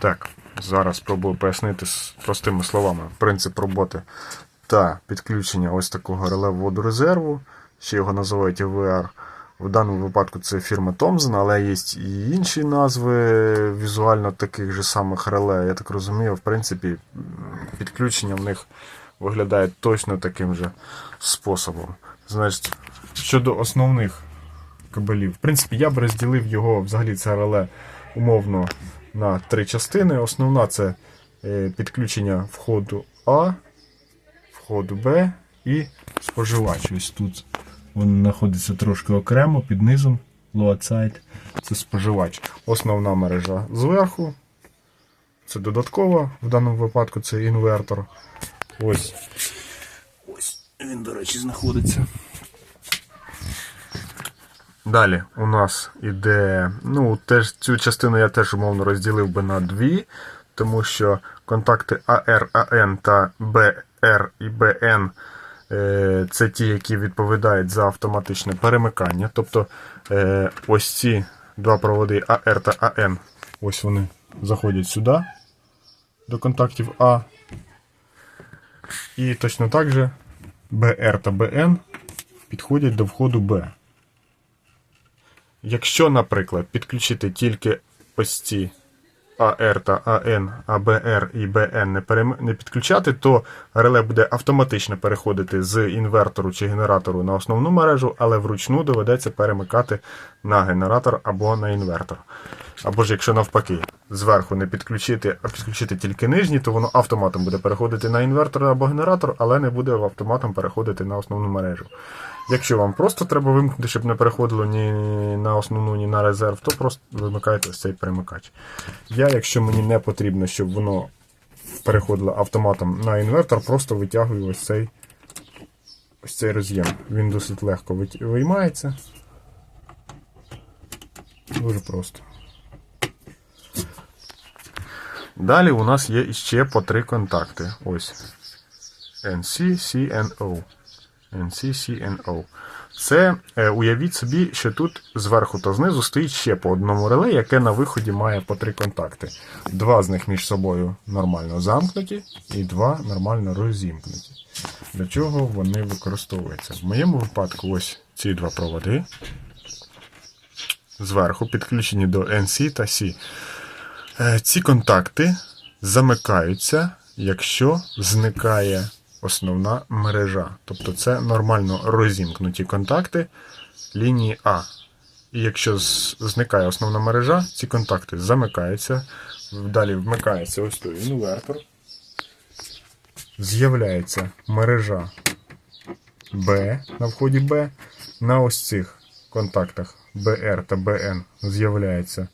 Так, зараз спробую пояснити з простими словами принцип роботи та підключення ось такого реле водорезерву. Ще його називають ЕВР. В даному випадку це фірма Thomson, але є і інші назви візуально таких же самих реле. Я так розумію, в принципі, підключення в них виглядає точно таким же способом. Значить, щодо основних кабелів. В принципі, я б розділив його взагалі це реле умовно на три частини. Основна це е, підключення входу А, входу Б і споживач. Ось тут він знаходиться трошки окремо під низом. Load side. Це споживач. Основна мережа зверху. Це додаткова, в даному випадку це інвертор. Ось. Ось він, до речі, знаходиться. Далі у нас іде. Ну, теж цю частину я теж умовно розділив би на дві, тому що контакти AR, AN та BR і BN е, це ті, які відповідають за автоматичне перемикання. Тобто е, ось ці два проводи AR та AN, ось вони заходять сюди до контактів А. І точно так же BR та BN підходять до входу Б. Якщо, наприклад, підключити тільки ось ці AR та AN, а BR і BN не, підключати, то реле буде автоматично переходити з інвертору чи генератору на основну мережу, але вручну доведеться перемикати на генератор або на інвертор. Або ж якщо навпаки, зверху не підключити, а підключити тільки нижній, то воно автоматом буде переходити на інвертор або генератор, але не буде автоматом переходити на основну мережу. Якщо вам просто треба вимкнути, щоб не переходило ні на основну, ні на резерв, то просто вимикаєте цей перемикач. Я, якщо мені не потрібно, щоб воно переходило автоматом на інвертор, просто витягую ось цей ось цей роз'єм. Він досить легко виймається. Дуже просто. Далі у нас є іще по три контакти. Ось. NC, CNO. NCCNO. Це е, уявіть собі, що тут зверху та знизу стоїть ще по одному реле, яке на виході має по три контакти. Два з них між собою нормально замкнуті, і два нормально розімкнуті. Для чого вони використовуються? В моєму випадку ось ці два проводи. Зверху підключені до NC та C. Е, Ці контакти замикаються, якщо зникає основна мережа. Тобто це нормально розімкнуті контакти лінії А. І якщо зникає основна мережа, ці контакти замикаються. Далі вмикається ось той інвертор. З'являється мережа Б на вході Б. На ось цих контактах BR та BN з'являється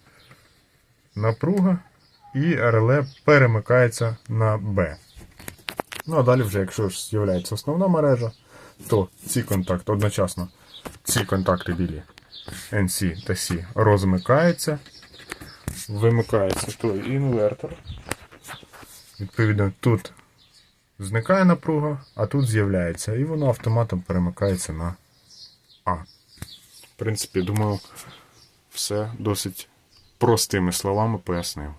напруга, і реле перемикається на Б. Ну а далі, вже, якщо ж з'являється основна мережа, то ці контакти одночасно, ці контакти білі NC та C розмикаються, вимикається той інвертор. Відповідно, тут зникає напруга, а тут з'являється, і воно автоматом перемикається на А. В принципі, думаю, все досить простими словами пояснив.